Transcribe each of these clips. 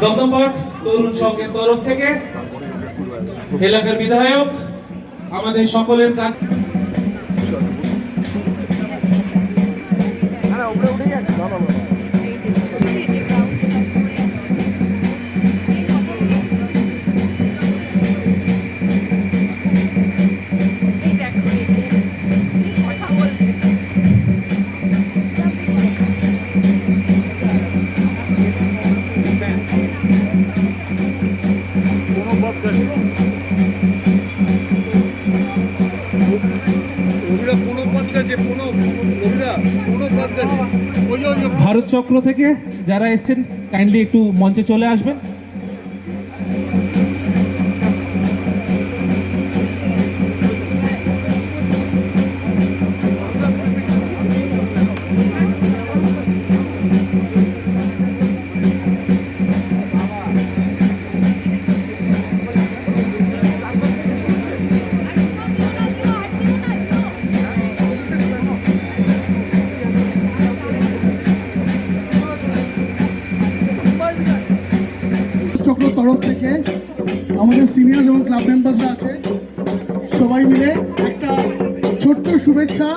দমদমপাট তরুণ সংঘের তরফ থেকে এলাকার বিধায়ক আমাদের সকলের কাজ এই ভারত চক্র থেকে যারা এসছেন কাইন্ডলি একটু মঞ্চে চলে আসবেন। ক্লাব মেম্বার্সরা আছে। সবাই মিলে একটা ছোট্ট শুভেচ্ছা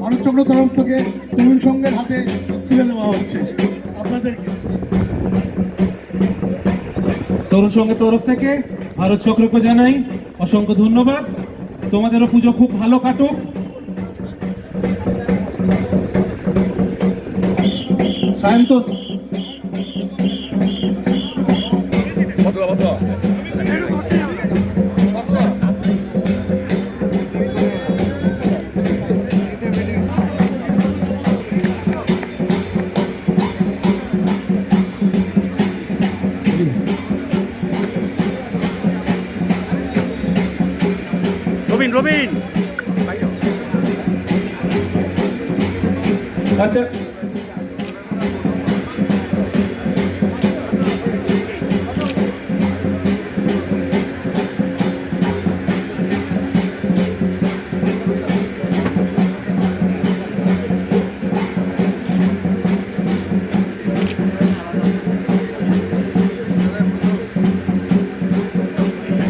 ভারত চক্র তরফ থেকে তরুণ সংঘের হাতে তুলে দেওয়া হচ্ছে। আপনাদেরকে তরুণ সংঘের তরফ থেকে ভারত চক্রকে জানাই অসংখ্য ধন্যবাদ। তোমাদেরও পুজো খুব ভালো কাটুক। সায়ন্তন 로빈 로빈 맞죠?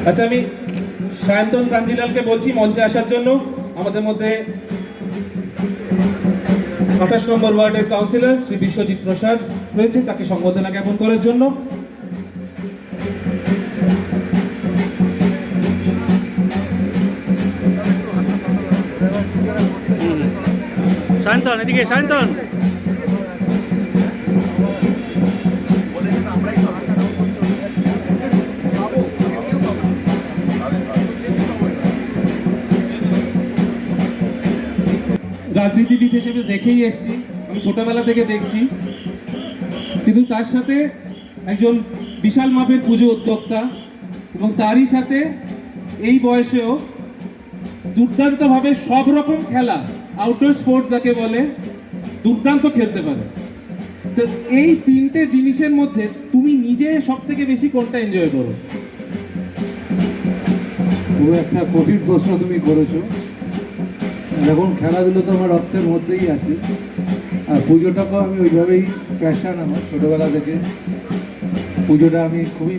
아참이 সায়ন্তন কাঞ্জিলালকে বলছি মঞ্চে আসার জন্য। আমাদের মধ্যে আঠাশ নম্বর ওয়ার্ডের কাউন্সিলর শ্রী বিশ্বজিৎ প্রসাদ রয়েছে, তাকে সম্বোধনা জ্ঞাপন করার জন্য। সায়ন্তন, এদিকে সায়ন্তন। রাজনীতিবিদ হিসেবে দেখেই এসেছি, আমি ছোটবেলা থেকে দেখছি। কিন্তু তার সাথে একজন বিশাল মাপের পুজো উদ্যোক্তা এবং তারই সাথে এই বয়সেও দুর্দান্তভাবে সব রকম খেলা আউটডোর স্পোর্টস যাকে বলে, দুর্দান্ত খেলতে পারে। তো এই তিনটে জিনিসের মধ্যে তুমি নিজে সব থেকে বেশি কোনটা এনজয় করো? খুব একটা কঠিন প্রশ্ন তুমি করেছ। এখন খেলাধুলো তো আমার রক্তের মধ্যেই আছে। আর পুজোটাকেও আমি ওইভাবেই প্যাশান আমার ছোটোবেলা থেকে। পুজোটা আমি খুবই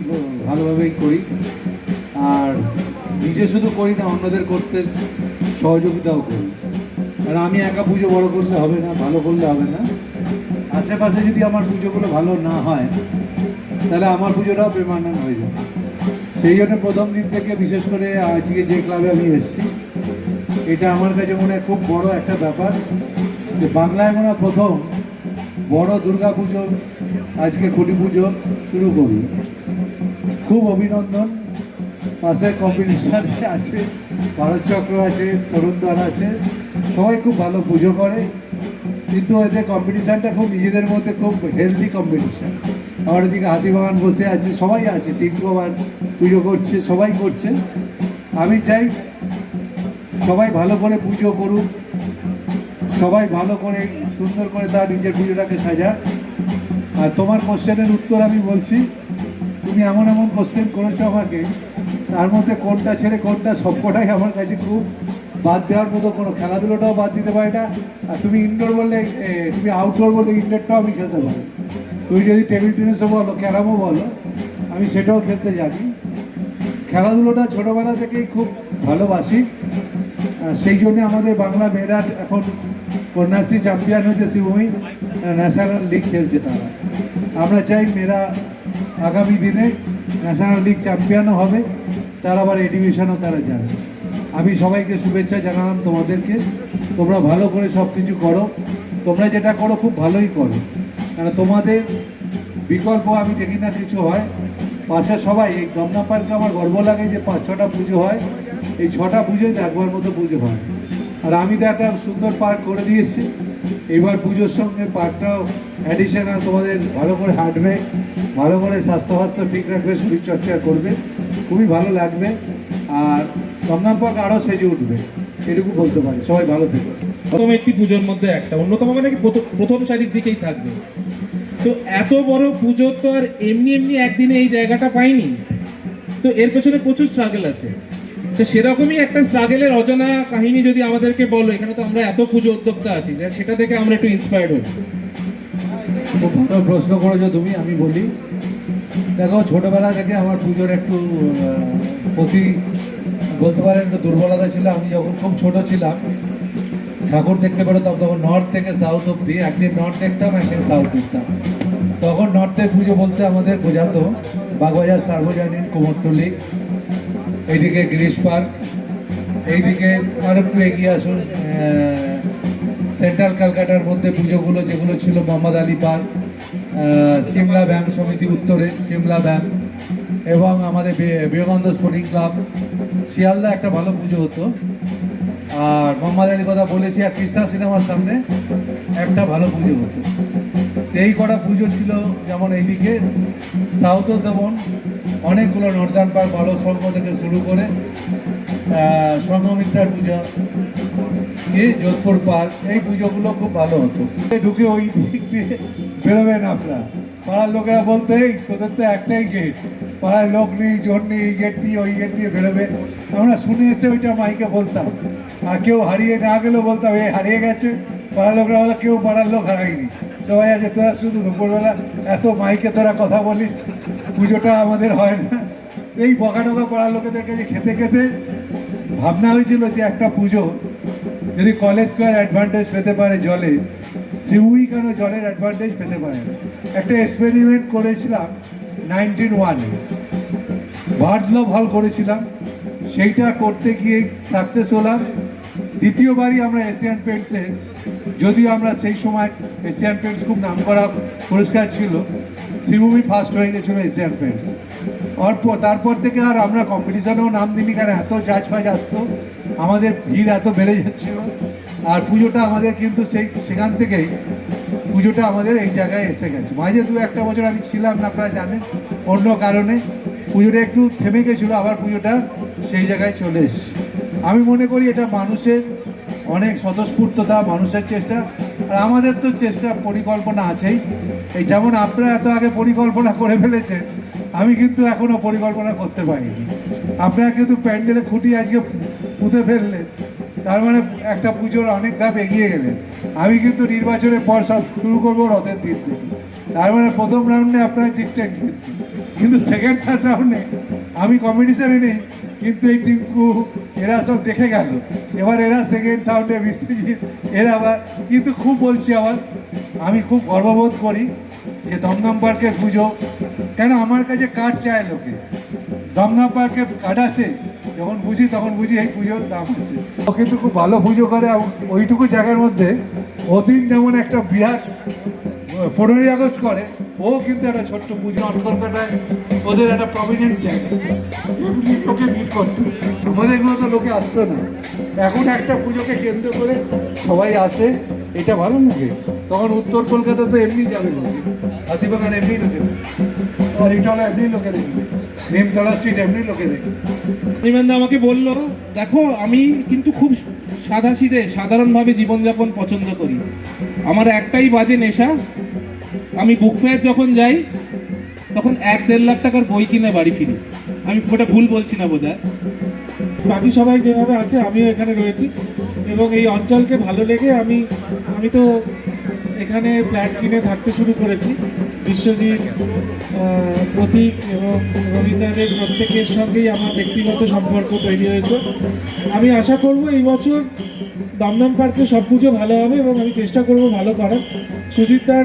ভালোভাবেই করি। আর নিজে শুধু করি না, অন্যদের করতে সহযোগিতাও করি। আর আমি একা পুজো বড় করলে হবে না, ভালো করলে হবে না। আশেপাশে যদি আমার পুজোগুলো ভালো না হয়, তাহলে আমার পুজোটাও বেমানান হয়ে যাবে। সেই জন্য প্রথম দিন থেকে বিশেষ করে আজকে যে ক্লাবে আমি এসেছি এটা আমার কাছে মনে হয় খুব বড় একটা ব্যাপার যে বাংলায় মনে প্রথম বড় দুর্গা পুজো, আজকে খুঁটি পুজো শুরু করি খুব অভিনন্দন। পাশে কম্পিটিশান আছে, ভারত চক্র আছে তরুণদার আছে, সবাই খুব ভালো পুজো করে। কিন্তু এদের কম্পিটিশানটা খুব নিজেদের মধ্যে খুব হেলদি কম্পিটিশান। আমার এদিকে হাতিবাগান বসে আছে, সবাই আছে, টিঙ্কু আবার পুজো করছে, সবাই করছে। আমি চাই সবাই ভালো করে পুজো করুক। সবাই ভালো করে, সুন্দর করে তার নিজের পুজোটাকে সাজা আর তোমার কোশ্চেনের উত্তর আমি বলছি, তুমি এমন এমন কোশ্চেন করেছ আমাকে, তার মধ্যে কোনটা ছেড়ে কোনটা সবকটাই আমার কাছে খুব বাদ দেওয়ার মতো, কোনো খেলাধুলোটাও বাদ দিতে পারি না। আর তুমি ইনডোর বললে তুমি আউটডোর বললে ইনডোরটাও আমি খেলতে পারি। তুমি যদি টেবিল টেনিসও বলো ক্যারামও বলো, আমি সেটাও খেলতে জানি। খেলাধুলোটা ছোটোবেলা থেকেই খুব ভালোবাসি। সেই জন্য আমাদের বাংলা মেয়েরা এখন কন্যাশ্রী চ্যাম্পিয়ন হয়েছে শিবভূমি ন্যাশনাল লিগ খেলছে তারা। আমরা চাই মেয়েরা আগামী দিনে ন্যাশনাল লিগ চ্যাম্পিয়নও হবে, তারা আবার এডিভিশনও তারা যাবে। আমি সবাইকে শুভেচ্ছা জানালাম তোমাদেরকে। তোমরা ভালো করে সব কিছু করো। তোমরা যেটা করো খুব ভালোই করো। কারণ তোমাদের বিকল্প আমি দেখি না কিছু হয়। পাশে সবাই, এই দমনা পার্কে আমার গর্ব লাগে যে পাঁচ ছটা পুজো হয়। এই ছটা পুজোয় দেখবার মতো পুজো হয়। আর আমি তো একটা সুন্দর পার্ক করে দিয়েছি। এবার পুজোর সঙ্গে পার্কটাও অ্যাডিশনাল তোমাদের ভালো করে হাঁটবে, ভালো করে স্বাস্থ্য স্বাস্থ্য ঠিক রাখবে, শরীরচর্চা করবে, খুবই ভালো লাগবে। আর দমদম পার্ক আরও সেজে উঠবে, এটুকু বলতে পারি। সবাই ভালো থেকো। প্রথম একটি পুজোর মধ্যে একটা, অন্যতম মানে কি প্রথম- প্রথম সারির দিকেই থাকবে। তো এত বড় পুজো তো আর এমনি এমনি একদিনে এই জায়গাটা পাইনি। তো এর পেছনে প্রচুর স্ট্রাগল আছে। তো সেরকমই একটা স্ট্রাগলের অজানা কাহিনী যদি আমাদেরকে বলো, এখানে তো আমরা এত পুজো উদ্যোক্তা আছি, যে সেটা থেকে আমরা একটু ইন্সপায়ার্ড হই। প্রশ্ন করেছ তুমি, আমি বলি। দেখো, ছোটবেলা থেকে আমার পুজোর একটু প্রতি বলতে পারেন একটু দুর্বলতা ছিল। আমি যখন খুব ছোট ছিলাম, ঠাকুর দেখতে পেরোতাম তখন নর্থ থেকে সাউথ অব্দি একদিন নর্থ দেখতাম, একদিন সাউথ দেখতাম। তখন নর্থের পুজো বলতে আমাদের বোঝাতো, বাগবাজার সার্বজনীন কুমোরটুলি। এইদিকে গ্রিস পার্ক, এইদিকে আর একটু এগিয়ে আসুন সেন্ট্রাল কলকাতার মধ্যে পুজোগুলো যেগুলো ছিল, মোহাম্মদ আলী পার্ক সিমলা ব্যায়াম সমিতি উত্তরে, সিমলা ব্যায়াম, এবং আমাদের বিবেকানন্দ স্পোর্টিং ক্লাব। শিয়ালদা একটা ভালো পুজো হতো। আর মোহাম্মদ আলী কথা বলেছি, আর কৃষ্ণা সিনেমার সামনে একটা ভালো পুজো হতো। এই কটা পুজো ছিল যেমন এইদিকে সাউথও তেমন অনেকগুলো নর্দান পার্ক বালো সংঘ থেকে শুরু করে আহ, সংঘমিত্রার পুজো কি? যোধপুর পার্ক এই পুজোগুলো খুব ভালো হতো। ঢুকে ওই দিক দিয়ে বেরোবেন আপনারা। পাড়ার লোকেরা বলতো এই তোদের তো একটাই গেট পাড়ার লোক নেই জোর নেই এই গেট দিয়ে ওই গেট দিয়ে বেরোবে। আমরা শুনে এসে ওইটা মাইকে বলতাম। আর কেউ হারিয়ে না গেলেও বলতাম এই হারিয়ে গেছে। পাড়ার লোকরা বলে কেউ পাড়ার লোক হারায়নি। সবাই আছে তোরা শুধু দুপুরবেলা এত মাইকে তোরা কথা বলিস পুজোটা আমাদের হয় না। এই বকা টকা পাড়ার লোকেদের কাছে খেতে খেতে ভাবনা হয়েছিল যে একটা পুজো যদি কলেজ স্কোয়ার অ্যাডভান্টেজ পেতে পারে জলে, সিউই কেন জলের অ্যাডভান্টেজ পেতে পারে একটা এক্সপেরিমেন্ট করেছিলাম নাইনটিন ওয়ানে ভার্ডলভ হল করেছিলাম, সেইটা করতে গিয়ে সাকসেস হলাম। দ্বিতীয়বারই আমরা এশিয়ান পেন্টসে যদিও আমরা সেই সময় এশিয়ান পেন্টস খুব নাম করা পুরস্কার ছিল শিবভূমি ফার্স্ট হয়ে গেছিল এশিয়ান পেন্টস অরপর তারপর থেকে আর আমরা কম্পিটিশনেও নাম দিইনি, কারণ এত জাজ ফাজ আসতো, আমাদের ভিড় এত বেড়ে যাচ্ছিল। আর পুজোটা আমাদের কিন্তু সেই, সেখান থেকেই পুজোটা আমাদের এই জায়গায় এসে গেছে। মাঝে দু একটা বছর আমি ছিলাম না, আপনারা জানেন, অন্য কারণে পুজোটা একটু থেমে গেছিল, আবার পুজোটা সেই জায়গায় চলে এসছে। আমি মনে করি এটা মানুষের অনেক স্বতঃস্ফূর্ততা, মানুষের চেষ্টা আর আমাদের তো চেষ্টা, পরিকল্পনা আছেই। এই যেমন আপনারা এত আগে পরিকল্পনা করে ফেলেছেন, আমি কিন্তু এখনও পরিকল্পনা করতে পারিনি। আপনারা কিন্তু প্যান্ডেলে খুঁটি আজকে পুঁতে ফেললেন। তার মানে একটা পুজোর অনেক ধাপ এগিয়ে গেলেন। আমি কিন্তু নির্বাচনের পর সব শুরু করব রথের দিন থেকে। তার মানে প্রথম রাউন্ডে আপনারা জিতছেন কিন্তু। কিন্তু সেকেন্ড থার্ড রাউন্ডে আমি কম্পিটিশনে নেই, কিন্তু এই টিমকু এরা সব দেখে গেল। এবার এরা সেকেন্ড রাউন্ডে বিশ্বজিৎ এরা আবার, কিন্তু খুব বলছি আবার, আমি খুব গর্ববোধ করি যে দমদম পার্কের পুজো, কেন আমার কাছে কাঠ চায় লোকে। দমদম পার্কে কাঠ আছে, যখন বুঝি তখন বুঝি এই পুজোর দাম আছে। ও কিন্তু খুব ভালো পুজো করে ওইটুকু জায়গার মধ্যে অদিন যেমন একটা বিরাট পনেরোই আগস্ট করে ও কিন্তু একটা ছোট্ট পুজো নর্থ কলকাতায় ওদের একটা প্রমিনেন্ট জায়গা। এমনি লোকে ভিড় করতো। আমাদের এগুলো তো লোকে আসতো না। এখন একটা পুজোকে কেন্দ্র করে সবাই আসে, এটা ভালো লাগে। তখন উত্তর কলকাতা তো এমনি যাবে লোকে। হাতিবাগান এমনি লোকে আর এটা হলো এমনি লোকে দেখবে। নিমতলা স্ট্রিট এমনি লোকে দেখবে। নিমেন্দা আমাকে বলল, দেখো, আমি কিন্তু খুব সাদা সিধে সাধারণভাবে জীবনযাপন পছন্দ করি। আমার একটাই বাজে নেশা আমি বুক ফেয়ার যখন যাই, তখন এক দেড় লাখ টাকার বই কিনে বাড়ি ফিরি। আমি ওটা ভুল বলছি না বোধ বাকি সবাই যেভাবে আছে, আমিও এখানে রয়েছি। এবং এই অঞ্চলকে ভালো লেগে আমি আমি তো এখানে ফ্ল্যাট কিনে থাকতে শুরু করেছি। বিশ্বজিৎ প্রতীক এবং রবীন্দ্রনাথের প্রত্যেকের সঙ্গেই আমার ব্যক্তিগত সম্পর্ক তৈরি হয়েছে। আমি আশা করব এই বছর দমদম পার্কে সব পুজো ভালো হবে এবং আমি চেষ্টা করব ভালো করার। সুজিতদার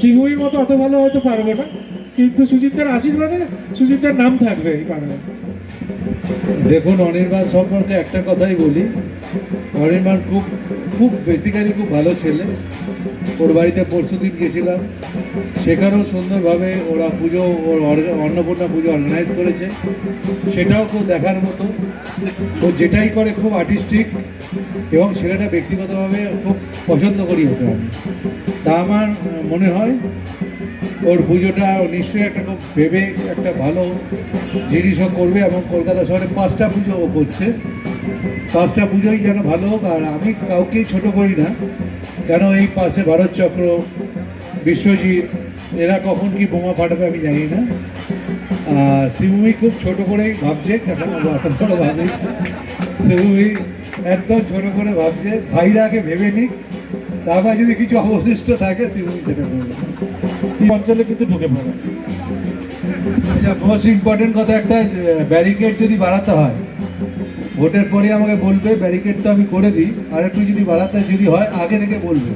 সিংহীর মতো অত ভালো হয়তো পারব না। কিন্তু সুজিতদার আশীর্বাদে সুজিতদার নাম থাকবে এই পাড়ায় দেখুন, অনির্বাণ সম্পর্কে একটা কথাই বলি। অনির্বাণ খুব খুব বেসিক্যালি খুব ভালো ছেলে। ওর বাড়িতে পরশু দিন গেছিলাম। সেখানেও সুন্দরভাবে ওরা পুজো, ওর অন্নপূর্ণা পুজো অর্গানাইজ করেছে। সেটাও খুব দেখার মতো। ও যেটাই করে খুব আর্টিস্টিক এবং ছেলেটা ব্যক্তিগতভাবে খুব পছন্দ করি ওকে আমি। তা আমার মনে হয় ওর পুজোটা নিশ্চয়ই একটা খুব ভেবে একটা ভালো জিনিসও করবে এবং কলকাতা শহরে পাঁচটা পুজো ও করছে। পাঁচটা পুজোই যেন ভালো হোক, আর আমি কাউকেই ছোট করি না। কেন এই পাশে ভারত চক্র, বিশ্বজিৎ, এরা কখন কি বোমা ফাটাবে আমি জানি না। শিবভূমি খুব ছোট করেই ভাবছে ও এত বড় ভাবে। শিবভূমি একদম ছোট করে ভাবছে, ভাইরা আগে ভেবে নিক তারপর যদি কিছু অবশিষ্ট থাকে সেগুলি সেটা অঞ্চলে কিন্তু ঢুকে পড়ে। মোস্ট ইম্পর্টেন্ট কথা একটা ব্যারিকেড যদি বাড়াতে হয় ভোটের পরে আমাকে বলবে ব্যারিকেড তো আমি করে দিই। আর একটু যদি বাড়াতে যদি হয় আগে থেকে বলবে।